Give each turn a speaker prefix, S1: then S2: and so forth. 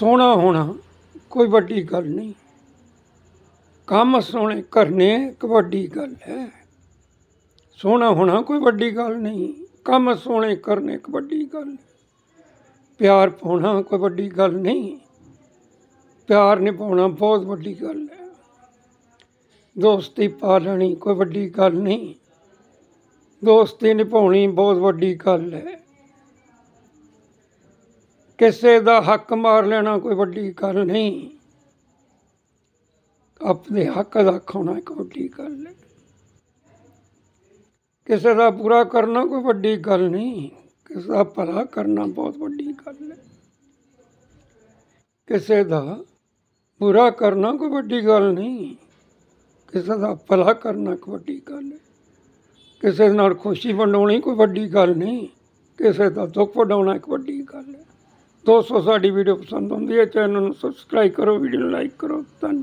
S1: ਸੋਹਣਾ ਹੋਣਾ ਕੋਈ ਵੱਡੀ ਗੱਲ ਨਹੀਂ। ਕੰਮ ਸੋਹਣੇ ਕਰਨੇ ਇੱਕ ਵੱਡੀ ਗੱਲ ਹੈ। ਸੋਹਣਾ ਹੋਣਾ ਕੋਈ ਵੱਡੀ ਗੱਲ ਨਹੀਂ। ਕੰਮ ਸੋਹਣੇ ਕਰਨੇ ਇੱਕ ਵੱਡੀ ਗੱਲ ਪਿਆਰ ਪਾਉਣਾ ਕੋਈ ਵੱਡੀ ਗੱਲ ਨਹੀਂ। ਪਿਆਰ ਨਿਭਾਉਣਾ ਬਹੁਤ ਵੱਡੀ ਗੱਲ ਹੈ। ਦੋਸਤੀ ਪਾ ਲੈਣੀ ਕੋਈ ਵੱਡੀ ਗੱਲ ਨਹੀਂ। ਦੋਸਤੀ ਨਿਭਾਉਣੀ ਬਹੁਤ ਵੱਡੀ ਗੱਲ ਹੈ। ਕਿਸੇ ਦਾ ਹੱਕ ਮਾਰ ਲੈਣਾ ਕੋਈ ਵੱਡੀ ਗੱਲ ਨਹੀਂ। ਆਪਣੇ ਹੱਕ ਦਾ ਖਾਣਾ ਇੱਕ ਵੱਡੀ ਗੱਲ ਹੈ। ਕਿਸੇ ਦਾ ਬੁਰਾ ਕਰਨਾ ਕੋਈ ਵੱਡੀ ਗੱਲ ਨਹੀਂ। ਕਿਸੇ ਦਾ ਭਲਾ ਕਰਨਾ ਬਹੁਤ ਵੱਡੀ ਗੱਲ ਹੈ। ਕਿਸੇ ਦਾ ਬੁਰਾ ਕਰਨਾ ਕੋਈ ਵੱਡੀ ਗੱਲ ਨਹੀਂ। ਕਿਸੇ ਦਾ ਭਲਾ ਕਰਨਾ ਇੱਕ ਵੱਡੀ ਗੱਲ ਹੈ। ਕਿਸੇ ਨਾਲ ਖੁਸ਼ੀ ਵੰਡਾਉਣੀ ਕੋਈ ਵੱਡੀ ਗੱਲ ਨਹੀਂ। ਕਿਸੇ ਦਾ ਦੁੱਖ ਵੰਡਾਉਣਾ ਇੱਕ ਵੱਡੀ ਦੋਸਤੋ, ਸਾਡੀ ਵੀਡੀਓ ਪਸੰਦ ਆਉਂਦੀ ਹੈ ਚੈਨਲ ਨੂੰ ਸਬਸਕ੍ਰਾਈਬ ਕਰੋ ਵੀਡੀਓ ਨੂੰ ਲਾਈਕ ਕਰੋ, ਧੰਨਵਾਦ।